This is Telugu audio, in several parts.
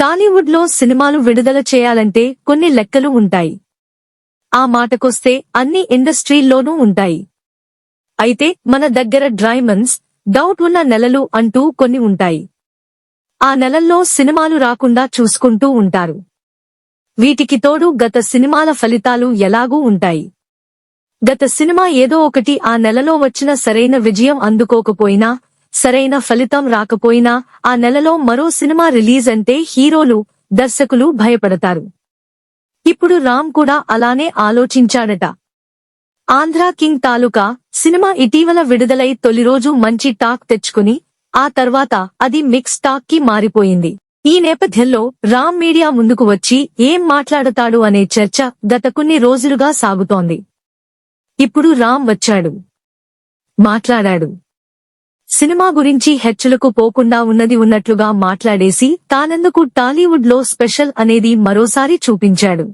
టాలీవుడ్లో సినిమాలు విడుదల చేయాలంటే కొన్ని లెక్కలు ఉంటాయి. ఆ మాటకొస్తే అన్ని ఇండస్ట్రీల్లోనూ ఉంటాయి. అయితే మన దగ్గర డ్రైమండ్స్ డౌట్ ఉన్న నెలలు అంటూ కొన్ని ఉంటాయి. ఆ నెలల్లో సినిమాలు రాకుండా చూసుకుంటూ ఉంటారు. వీటికి తోడు గత సినిమాల ఫలితాలు ఎలాగూ ఉంటాయి. గత సినిమా ఏదో ఒకటి ఆ నెలలో వచ్చిన సరైన విజయం అందుకోకపోయినా సరైన ఫలితం రాకపోయినా ఆ నెలలో మరో సినిమా రిలీజ్ అంటే హీరోలు దర్శకులు భయపడతారు. ఇప్పుడు రామ్ కూడా అలానే ఆలోచించాడట. ఆంధ్ర కింగ్ తాలూకా సినిమా ఇటీవల విడుదలై తొలి రోజు మంచి టాక్ తెచ్చుకుని ఆ తర్వాత అది మిక్స్ టాక్కి మారిపోయింది. ఈ నేపథ్యంలో రామ్ మీడియా ముందుకు వచ్చి ఏం మాట్లాడతాడు అనే చర్చ గత కొన్ని రోజులుగా సాగుతోంది. ఇప్పుడు రామ్ వచ్చాడు. మాట్లాడాడు. సినిమా గురించి హెచ్చులకు పోకుండా ఉన్నది ఉన్నట్లుగా మాట్లాడేసి తానెందుకు టాలీవుడ్లో స్పెషల్ అనేది మరోసారి చూపించాడు.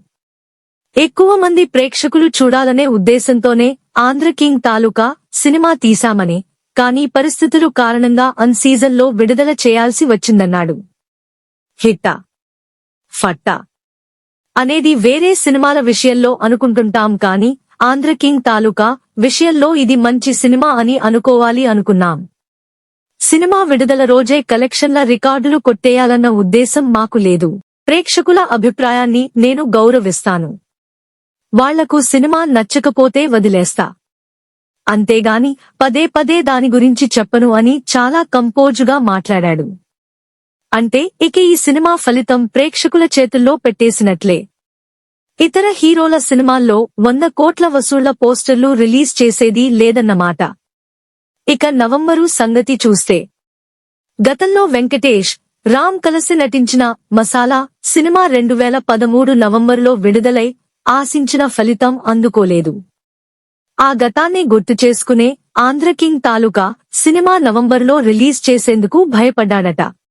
ఎక్కువ మంది ప్రేక్షకులు చూడాలనే ఉద్దేశంతోనే ఆంధ్ర కింగ్ తాలూకా సినిమా తీశామని కానీ పరిస్థితులు కారణంగా అన్ సీజన్లో విడుదల చేయాల్సి వచ్చిందన్నాడు. హిట్టా ఫట్టా అనేది వేరే సినిమాల విషయంలో అనుకుంటుంటాం కాని ఆంధ్ర కింగ్ తాలూకా విషయంలో ఇది మంచి సినిమా అని అనుకోవాలి అనుకున్నాం. సినిమా విడుదల రోజే కలెక్షన్ల రికార్డులు కొట్టేయాలన్న ఉద్దేశం మాకు లేదు. ప్రేక్షకుల అభిప్రాయాన్ని నేను గౌరవిస్తాను. వాళ్ళకు సినిమా నచ్చకపోతే వదిలేస్తా. అంతేగాని పదే పదే దాని గురించి చెప్పను అని చాలా కంపోజుగా మాట్లాడాడు. అంటే ఇక ఈ సినిమా ఫలితం ప్రేక్షకుల చేతుల్లో పెట్టేసినట్లే. ఇతర హీరోల సినిమాల్లో వంద కోట్ల వసూళ్ళ పోస్టర్లు రిలీజ్ చేసేది లేదన్నమాట. ఇక నవంబరు సంగతి చూస్తే. గతంలో వెంకటేష్ రామ్ కలసి నటించిన మసాలా సినిమా రెండు వేల పదమూడు నవంబరులో విడుదలై ఆశించిన ఫలితం అందుకోలేదు. ఆ గతాన్ని గుర్తు చేసుకునే ఆంధ్ర కింగ్ తాలూకా సినిమా నవంబరులో రిలీజ్ చేసేందుకు భయపడ్డాడట.